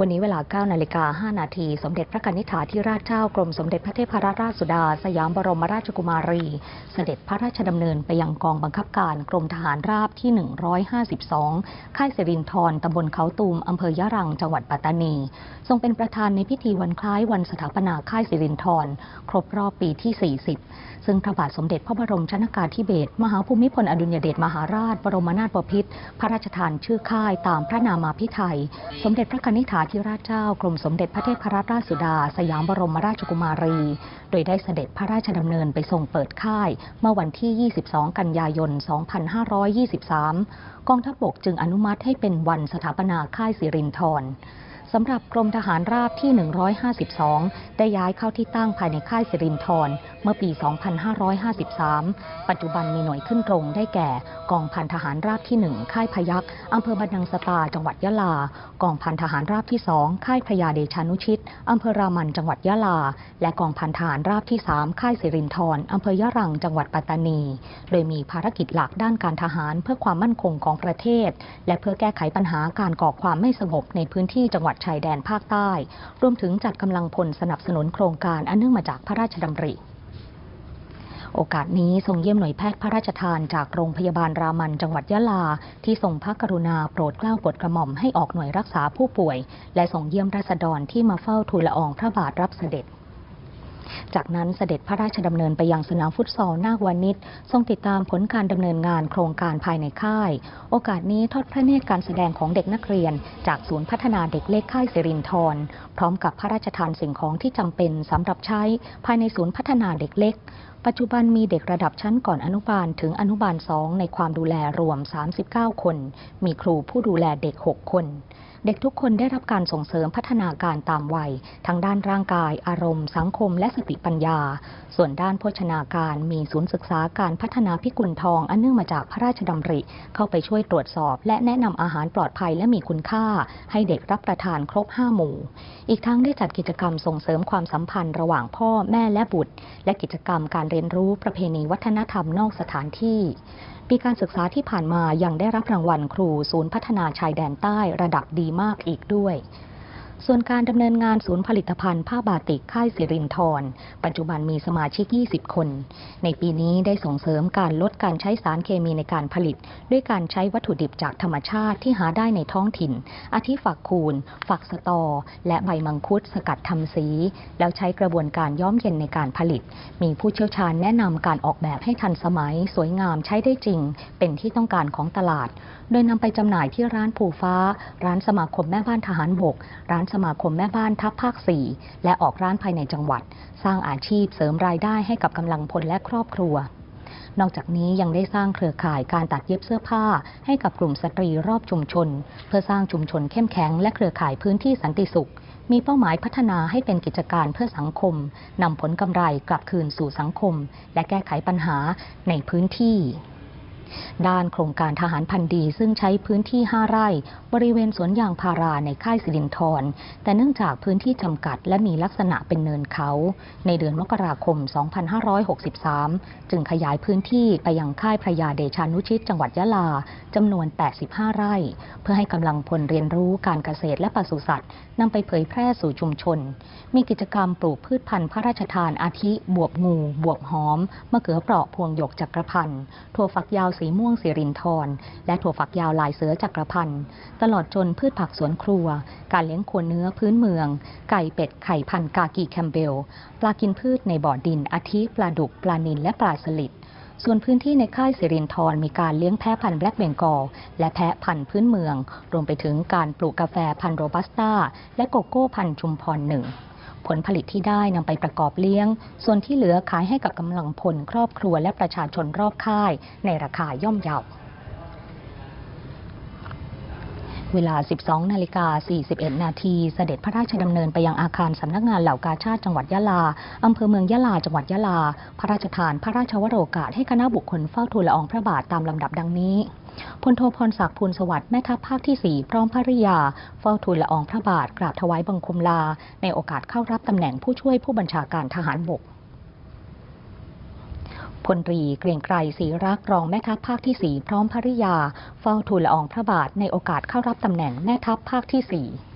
วันนี้เวลา 9 นาฬิกา 5 นาที สมเด็จพระกนิษฐาธิราชเจ้ากรมสมเด็จพระเทพรัตนราชสุดา สยามบรมราชกุมารี เสด็จพระราชดำเนินไปยังกองบังคับการกรมทหารราบที่ 152 ค่ายสิรินธรตำบลเขาตูมอำเภอยะรัง จังหวัดปัตตานี ทรงเป็นประธานในพิธีวันคล้ายวันสถาปนาค่ายสิรินธรครบรอบปีที่ 40 ซึ่งพระบาทสมเด็จพระบรมชนากาธิเบศรมหาภูมิพลอดุลยเดชมหาราช บรมนาถบพิตรพระราชทานชื่อค่ายตามพระนามาพิไทย สมเด็จพระกนิษฐาธิราชเจ้ากรมสมเด็จพระเทพรัตนราชสุดา สยามบรมราชกุมารี โดยได้เสด็จพระราชดำเนินไปทรงเปิดค่าย เมื่อวันที่ 22 กันยายน 2523 กองทัพบกจึงอนุมัติให้เป็นวันสถาปนาค่ายสิรินธรสำหรับกรมทหารราบที่ 152 ได้ย้ายเข้าที่ตั้งภายในค่ายสิรินธร เมื่อปี 2553 ปัจจุบันมีหน่วยขึ้นตรงได้แก่ กองพันทหารราบที่ 1 ค่ายพยัคฆ์อำเภอบันนังสตา จังหวัดยะลา กองพันทหารราบที่ 2 ค่ายพระยาเดชานุชิตอำเภอรามันจังหวัดยะลา และกองพันทหารราบที่ 3 ค่ายสิรินธรอำเภอยะรังจังหวัดปัตตานี โดยมีภารกิจหลักด้านการทหารเพื่อความมั่นคงของประเทศ และเพื่อแก้ไขปัญหาการก่อความไม่สงบในพื้นที่จังหวัดชายแดนภาคใต้ รวมถึงจัดกำลังพลสนับสนุนโครงการอันเนื่องมาจากพระราชดำริ โอกาสนี้ทรงเยี่ยมหน่วยแพทย์พระราชทานจากโรงพยาบาลรามันจังหวัดยะลา ที่ทรงพระกรุณาโปรดเกล้าโปรดกระหม่อมให้ออกหน่วยรักษาผู้ป่วย และทรงเยี่ยมราษฎรที่มาเฝ้าทูลละอองพระบาทรับเสด็จ จากนั้นเสด็จพระราชดำเนินไปยังสนามฟุตซอลนาควานิชทรงติดตามผลการดำเนินงานโครงการภายในค่าย โอกาสนี้ทอดพระเนตรการแสดงของเด็กนักเรียน จากศูนย์พัฒนาเด็กเล็กค่ายสิรินธรพร้อมกับพระราชทานสิ่งของที่จำเป็นสำหรับใช้ภายในศูนย์พัฒนาเด็กเล็กปัจจุบันมีเด็กระดับชั้นก่อนอนุบาลถึงอนุบาล 2 ในความดูแลรวม 39 คน มีครูผู้ดูแลเด็ก 6 คน เด็กทุกคนได้รับการส่งเสริมพัฒนาการตามวัยทั้งด้านร่างกาย อารมณ์ สังคม และสติปัญญา ส่วนด้านโภชนาการมีศูนย์ศึกษาการพัฒนาพิกุลทองอันเนื่องมาจากพระราชดำริ เข้าไปช่วยตรวจสอบ และแนะนำอาหารปลอดภัยและมีคุณค่า ให้เด็กรับประทานครบ 5 หมู่ อีกทั้งได้จัดกิจกรรมส่งเสริมความสัมพันธ์ระหว่างพ่อแม่และบุตร และกิจกรรมการเรียนรู้ประเพณีวัฒนธรรมนอกสถานที่ปีการศึกษาที่ผ่านมายังได้รับรางวัลครูศูนย์พัฒนาชายแดนใต้ระดับดีมากอีกด้วย ส่วนการดำเนินงานศูนย์ผลิตภัณฑ์ผ้าบาติกค่ายสิรินธรปัจจุบันมีสมาชิก 20 คน ในปีนี้ได้ส่งเสริมการลดการใช้สารเคมีในการผลิต ด้วยการใช้วัตถุดิบจากธรรมชาติที่หาได้ในท้องถิ่น อาทิฝักคูน ฝักสตอ และใบมังคุดสกัดทำสี แล้วใช้กระบวนการย้อมเย็นในการผลิต มีผู้เชี่ยวชาญแนะนำการออกแบบให้ทันสมัย สวยงามใช้ได้จริง เป็นที่ต้องการของตลาด โดยนำไปจำหน่ายที่ร้านภูฟ้า ร้านสมาคมแม่บ้านทหารบก ร้านสมาคมแม่บ้านทัพภาค 4 และออกร้านภายในจังหวัด สร้างอาชีพเสริมรายได้ให้กับกำลังพลและครอบครัวนอกจากนี้ยังได้สร้างเครือข่ายการตัดเย็บเสื้อผ้า ให้กับกลุ่มสตรีรอบชุมชน เพื่อสร้างชุมชนเข้มแข็งและเครือข่ายพื้นที่สันติสุข มีเป้าหมายพัฒนาให้เป็นกิจการเพื่อสังคมนำผลกำไรกลับคืนสู่สังคม และแก้ไขปัญหาในพื้นที่ ด้านโครงการทหารพันธ์ดีซึ่งใช้พื้นที่ 5 ไร่ บริเวณสวนยางพาราในค่ายสิรินธรแต่เนื่องจากพื้นที่จำกัดและมีลักษณะเป็นเนินเขา ในเดือนมกราคม 2563 จึงขยายพื้นที่ไปยังค่ายพระยาเดชานุชิตจังหวัดยะลาจำนวน 85 ไร่ เพื่อให้กำลังพลเรียนรู้การเกษตรและปศุสัตว์นำไปเผยแพร่สู่ชุมชน มีกิจกรรมปลูกพืชพันธุ์พระราชทานอาทิบวบงู บวบหอม มะเขือเปราะพวงหยกจักรพันธ์ถั่วฝักยาวสีม่วงสิรินทรและถั่วฝักยาวลายเสือจักรพันธ์ตลอดจนพืชผักสวนครัว การเลี้ยงโคนเนื้อพื้นเมือง ไก่เป็ดไข่พันกากีแคมเบล ปลากินพืชในบ่อดินอาทิปลาดุกปลานิลและปลาสลิดส่วนพื้นที่ในค่ายสิรินทรมีการเลี้ยงแพะพันธุ์แบล็กเบงกอลและแพะพันธุ์พื้นเมือง รวมไปถึงการปลูกกาแฟพันธุ์โรบัสต้า และโกโก้พันธุ์ชุมพรหนึ่ง ลผลิตที่ได้นำไปประกอบเลี้ยง ส่วนที่เหลือขายให้กับกำลังพลครอบครัวและประชาชนรอบค่าย ในราคาย่อมเยาเวลา 12 นาฬิกา 41 นาที เสด็จพระราชดำเนินไปยังอาคารสำนักงานเหล่ากาชาติจังหวัดยะลา อำเภอเมืองยะลา จังหวัดยะลา พระราชทาน พระราชวโรกาสให้คณะบุคคลเฝ้าทูลละอองพระบาทตามลำดับดังนี้ พลโทพรศักดิ์ภูลสวัสดิ์แม่ทัพภาคที่ 4 พร้อมภริยา เฝ้าทูลละอองพระบาทกราบถวายบังคมลา ในโอกาสเข้ารับตำแหน่งผู้ช่วยผู้บัญชาการทหารบกพลตรีเกรียงไกรศรีรักรองแม่ทัพภาคที่ 4 พร้อมภริยา เฝ้าทูลละอองพระบาทในโอกาสเข้ารับตำแหน่งแม่ทัพภาคที่ 4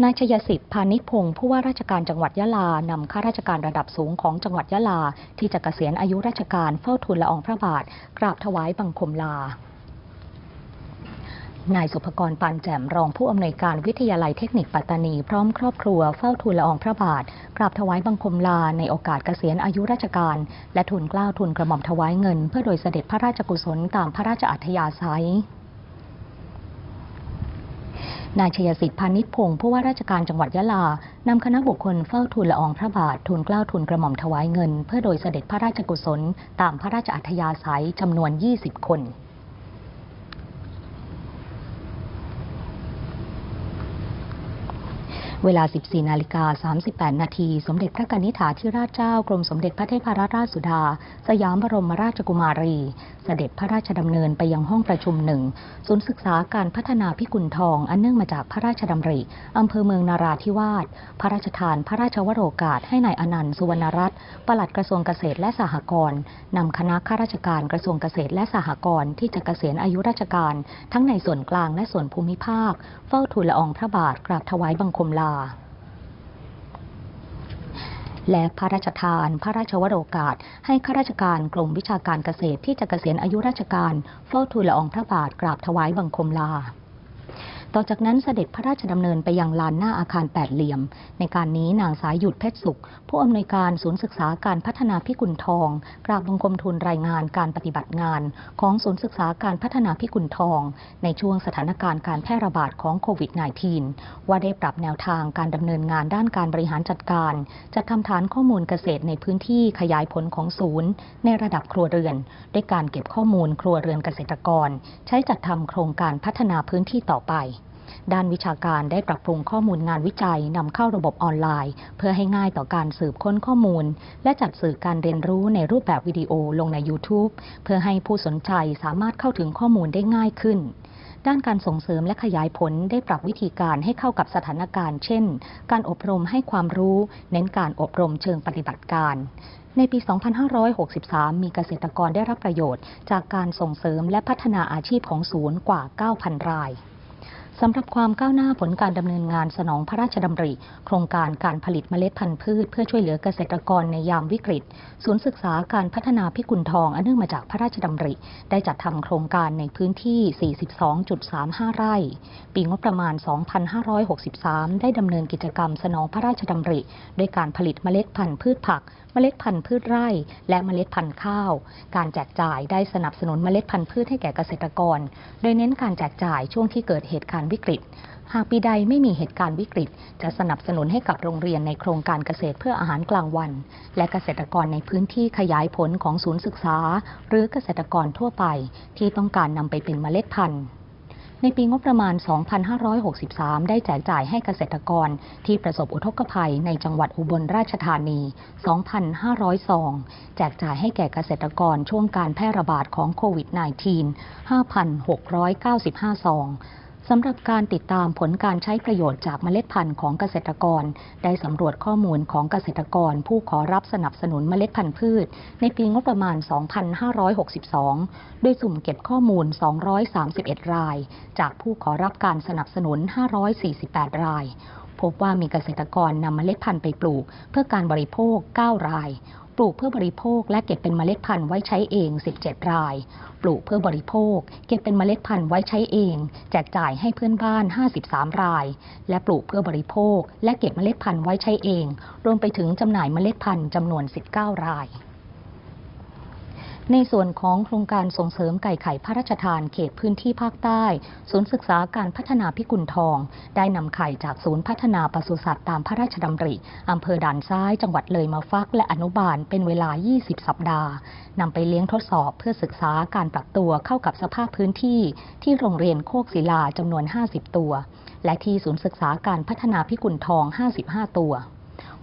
นายชยสิทธิ์พานิพงศ์ผู้ว่าราชการจังหวัดยะลานำข้าราชการระดับสูงของจังหวัดยะลา ที่จะเกษียณอายุราชการเฝ้าทูลละอองพระบาท กราบถวายบังคมลานายสุภกรปานแจ่มรองผู้อำนวยการวิทยาลัยเทคนิคปัตตานี พร้อมครอบครัวเฝ้าทูลละอองพระบาท กราบถวายบังคมลาในโอกาสเกษียณอายุราชการ และทุนเกล้าทุนกระหม่อมถวายเงิน เพื่อโดยเสด็จพระราชกุศลตามพระราชอัธยาศัย นายชยสิทธิ์พานิชพงศ์ผู้ว่าราชการจังหวัดยะลานำคณะบุคคลเฝ้าทูลละอองพระบาททูลเกล้าทูลกระหม่อมถวายเงิน เพื่อโดยเสด็จพระราชกุศล ตามพระราชอัธยาศัยจำนวน 20 คนเวลา 14 นาฬิกา 38 นาที สมเด็จพระกนิษฐาธิราชเจ้า กรมสมเด็จพระเทพรัตนราชสุดา สยามบรมราชกุมารีเสด็จพระราชดำเนินไปยังห้องประชุมหนึ่งศูนย์ศึกษาการพัฒนาพิกุลทองอันเนื่องมาจากพระราชดำริอำเภอเมืองนาราธิวาสพระราชทานพระราชวโรกาสให้ในายอนันต์สุวรรณรัตน์ปลัดกระทรวงเกษตรและสหกรณ์นำคณะข้าราชการกระทรวงเกษตรและสหกรณ์ที่จะเกษียณอายุราชการ ทั้งในส่วนกลางและส่วนภูมิภาค เฝ้าทูลละอองพระบาทกราบถวายบังคมลา และพระราชทาน พระราชวโรกาส ให้ข้าราชการกรมวิชาการเกษตรที่จะเกษียณอายุราชการเฝ้าทูลละอองพระบาทกราบถวายบังคมลา ต่อจากนั้นเสด็จพระราชดำเนินไปยังลานหน้าอาคารแปดเหลี่ยม ในการนี้นางสายหยุดเพชรสุข ผู้อำนวยการศูนย์ศึกษาการพัฒนาพิกุลทองกราบบังคมทูลรายงานการปฏิบัติงาน ของศูนย์ศึกษาการพัฒนาพิกุลทอง ในช่วงสถานการณ์การแพร่ระบาดของโควิด -19 ว่าได้ปรับแนวทางการดำเนินงานด้านการบริหารจัดการจัดทำฐานข้อมูลเกษตรในพื้นที่ขยายผลของศูนย์ ในระดับครัวเรือน ด้วยการเก็บข้อมูลครัวเรือนเกษตรกร ใช้จัดทำโครงการพัฒนาพื้นที่ต่อไป ด้านวิชาการได้ปรับปรุงข้อมูลงานวิจัยนำเข้าระบบออนไลน์ เพื่อให้ง่ายต่อการสืบค้นข้อมูล และจัดสื่อการเรียนรู้ในรูปแบบวิดีโอลงใน YouTube เพื่อให้ผู้สนใจสามารถเข้าถึงข้อมูลได้ง่ายขึ้นด้านการส่งเสริมและขยายผลได้ปรับวิธีการให้เข้ากับสถานการณ์ เช่น การอบรมให้ความรู้ เน้นการอบรมเชิงปฏิบัติการ ในปี 2563 มีเกษตรกรได้รับประโยชน์ จากการส่งเสริมและพัฒนาอาชีพของศูนย์กว่า 9,000 ราย สำหรับความก้าวหน้าผลการดำเนินงานสนองพระราชดำริ โครงการการผลิตเมล็ดพันธุ์พืช เพื่อช่วยเหลือเกษตรกรในยามวิกฤต ศูนย์ศึกษาการพัฒนาพิกุลทองอันเนื่องมาจากพระราชดำริ ได้จัดทำโครงการในพื้นที่ 42.35 ไร่ ปีงบประมาณ 2563 ได้ดำเนินกิจกรรมสนองพระราชดำริด้วยการผลิตเมล็ดพันธุ์พืชผัก เมล็ดพันธุ์พืชไร่ และเมล็ดพันธุ์ข้าว การแจกจ่ายได้สนับสนุนเมล็ดพันธุ์พืชให้แก่เกษตรกร โดยเน้นการแจกจ่ายช่วงที่เกิดเหตุการณ์วิกฤต หากปีใดไม่มีเหตุการณ์วิกฤต จะสนับสนุนให้กับโรงเรียนในโครงการเกษตรเพื่ออาหารกลางวัน และเกษตรกรในพื้นที่ขยายผลของศูนย์ศึกษา หรือเกษตรกรทั่วไป ที่ต้องการนำไปเป็นเมล็ดพันธุ์ในปีงบประมาณ 2563 ได้แจกจ่ายให้เกษตรกรที่ประสบอุทกภัยในจังหวัดอุบลราชธานี 2,500 ซอง แจกจ่ายให้แก่เกษตรกรช่วงการแพร่ระบาดของโควิด -19 5,695 ซอง สำหรับการติดตามผลการใช้ประโยชน์จากเมล็ดพันธุ์ของเกษตรกร ได้สำรวจข้อมูลของเกษตรกร ผู้ขอรับสนับสนุนเมล็ดพันธุ์พืช ในปีงบประมาณ 2562 โดยสุ่มเก็บข้อมูล 231 ราย จากผู้ขอรับการสนับสนุน 548 ราย พบว่ามีเกษตรกรนำเมล็ดพันธุ์ไปปลูก เพื่อการบริโภค 9 ราย ลูกเพื่อบริโภค และเก็บเป็นเมล็ดพันธุ์ไว้ใช้เอง 17 ราย ปลูกเพื่อบริโภค เก็บเป็นเมล็ดพันธุ์ไว้ใช้เอง แจกจ่ายให้เพื่อนบ้าน 53 ราย และปลูกเพื่อบริโภค และเก็บเมล็ดพันธุ์ไว้ใช้เอง รวมไปถึงจำหน่ายเมล็ดพันธุ์จำนวน 19 ราย ในส่วนของโครงการส่งเสริมไก่ไข่พระราชทานเขตพื้นที่ภาคใต้ ศูนย์ศึกษาการพัฒนาพิกุลทอง ได้นำไข่จากศูนย์พัฒนาปศุสัตว์ตามพระราชดำริอำเภอด่านซ้ายจังหวัดเลยมาฟักและอนุบาลเป็นเวลา 20 สัปดาห์นำไปเลี้ยงทดสอบเพื่อศึกษาการปรับตัวเข้ากับสภาพพื้นที่ ที่โรงเรียนโคกศิลาจำนวน 50 ตัว และที่ศูนย์ศึกษาการพัฒนาพิกุลทอง 55 ตัว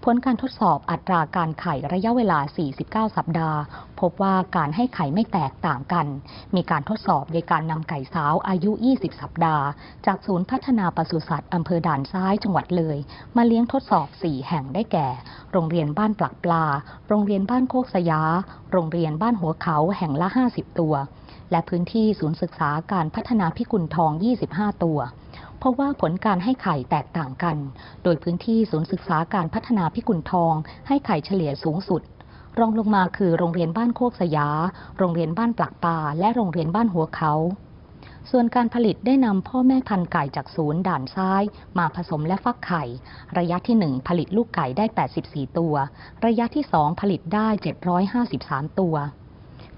ผลการทดสอบอัตราการไข่ระยะเวลา 49 สัปดาห์ พบว่าการให้ไข่ไม่แตกต่างกัน มีการทดสอบโดยการนำไก่สาวอายุ 20 สัปดาห์ จากศูนย์พัฒนาปศุสัตว์อำเภอด่านซ้ายจังหวัดเลย มาเลี้ยงทดสอบ 4 แห่งได้แก่ โรงเรียนบ้านปลักปลา โรงเรียนบ้านโคกสยา โรงเรียนบ้านหัวเขาแห่งละ 50 ตัว และพื้นที่ศูนย์ศึกษาการพัฒนาพิกุลทอง 25 ตัว เพราะว่าผลการให้ไข่แตกต่างกัน โดยพื้นที่ศูนย์ศึกษาการพัฒนาพิกุลทอง ให้ไข่เฉลี่ยสูงสุด รองลงมาคือโรงเรียนบ้านโคกสยา โรงเรียนบ้านปลักปลาและโรงเรียนบ้านหัวเขาส่วนการผลิตได้นำพ่อแม่พันธุ์ไก่จากศูนย์ด่านซ้าย มาผสมและฟักไข่ ระยะที่ 1 ผลิตลูกไก่ได้ 84 ตัว ระยะที่ 2 ผลิตได้ 753 ตัว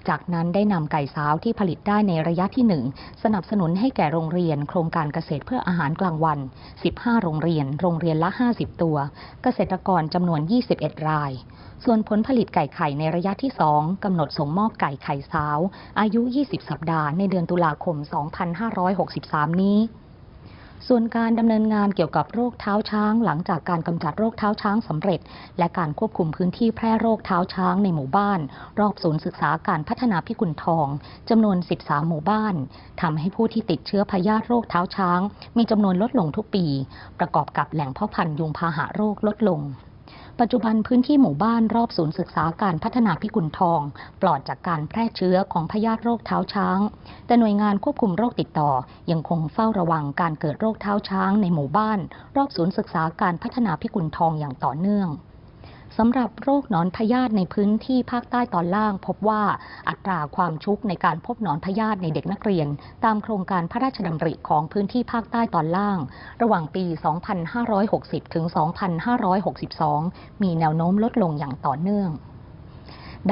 จากนั้นได้นำไก่สาวที่ผลิตได้ในระยะที่ 1 สนับสนุนให้แก่โรงเรียน โครงการเกษตรเพื่ออาหารกลางวัน 15 โรงเรียน โรงเรียนละ 50 ตัว เกษตรกรจำนวน 21 ราย ส่วนผลผลิตไก่ไข่ในระยะที่ 2 กำหนดส่งมอบไก่ไข่สาว อายุ 20 สัปดาห์ในเดือนตุลาคม 2563 นี้ ส่วนการดำเนินงานเกี่ยวกับโรคเท้าช้าง หลังจากการกำจัดโรคเท้าช้างสำเร็จ และการควบคุมพื้นที่แพร่โรคเท้าช้างในหมู่บ้าน รอบศูนย์ศึกษาการพัฒนาพิกุลทองจำนวน 13 หมู่บ้านทำให้ผู้ที่ติดเชื้อพยาธิโรคเท้าช้าง มีจำนวนลดลงทุกปี ประกอบกับแหล่งเพาะพันธุ์ยุงพาหะโรคลดลง ปัจจุบันพื้นที่หมู่บ้านรอบศูนย์ศึกษาการพัฒนาพิกุลทอง ปลอดจากการแพร่เชื้อของพยาธิโรคเท้าช้าง แต่หน่วยงานควบคุมโรคติดต่อ ยังคงเฝ้าระวังการเกิดโรคเท้าช้างในหมู่บ้าน รอบศูนย์ศึกษาการพัฒนาพิกุลทองอย่างต่อเนื่อง สำหรับโรคหนอนพยาธิในพื้นที่ภาคใต้ตอนล่าง พบว่าอัตราความชุกในการพบหนอนพยาธิในเด็กนักเรียน ตามโครงการพระราชดำริของพื้นที่ภาคใต้ตอนล่าง ระหว่างปี 2560 ถึง 2562 มีแนวโน้มลดลงอย่างต่อเนื่อง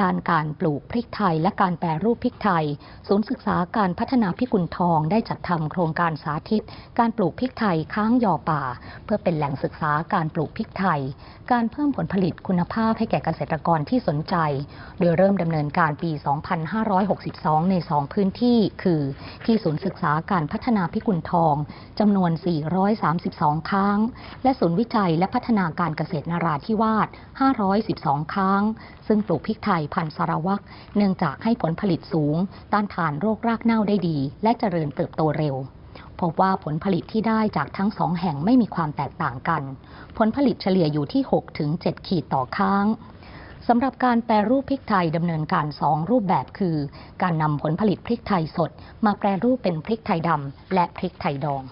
ด้านการปลูกพริกไทยและการแปรรูปพริกไทย ศูนย์ศึกษาการพัฒนาพิกุลทองได้จัดทำโครงการสาธิต การปลูกพริกไทยค้างยอป่า เพื่อเป็นแหล่งศึกษาการปลูกพริกไทย การเพิ่มผลผลิตคุณภาพให้แก่เกษตรกรที่สนใจ โดยเริ่มดำเนินการปี 2562 ใน 2 พื้นที่ คือ ที่ศูนย์ศึกษาการพัฒนาพิกุลทองจำนวน 432ค้างและศูนย์วิจัยและพัฒนาการเกษตรนราธิวาส 512ค้างซึ่งปลูกพริกไทยพันธุ์สารวักเนื่องจากให้ผลผลิตสูง ต้านทานโรครากเน่าได้ดี และเจริญเติบโตเร็ว พบว่าผลผลิตที่ได้จากทั้งสองแห่งไม่มีความแตกต่างกัน ผลผลิตเฉลี่ยอยู่ที่ 6-7 ขีดต่อค้างสำหรับการแปรรูปพริกไทยดำเนินการ 2 รูปแบบคือ การนำผลผลิตพริกไทยสด มาแปรรูปเป็นพริกไทยดำและพริกไทยดอง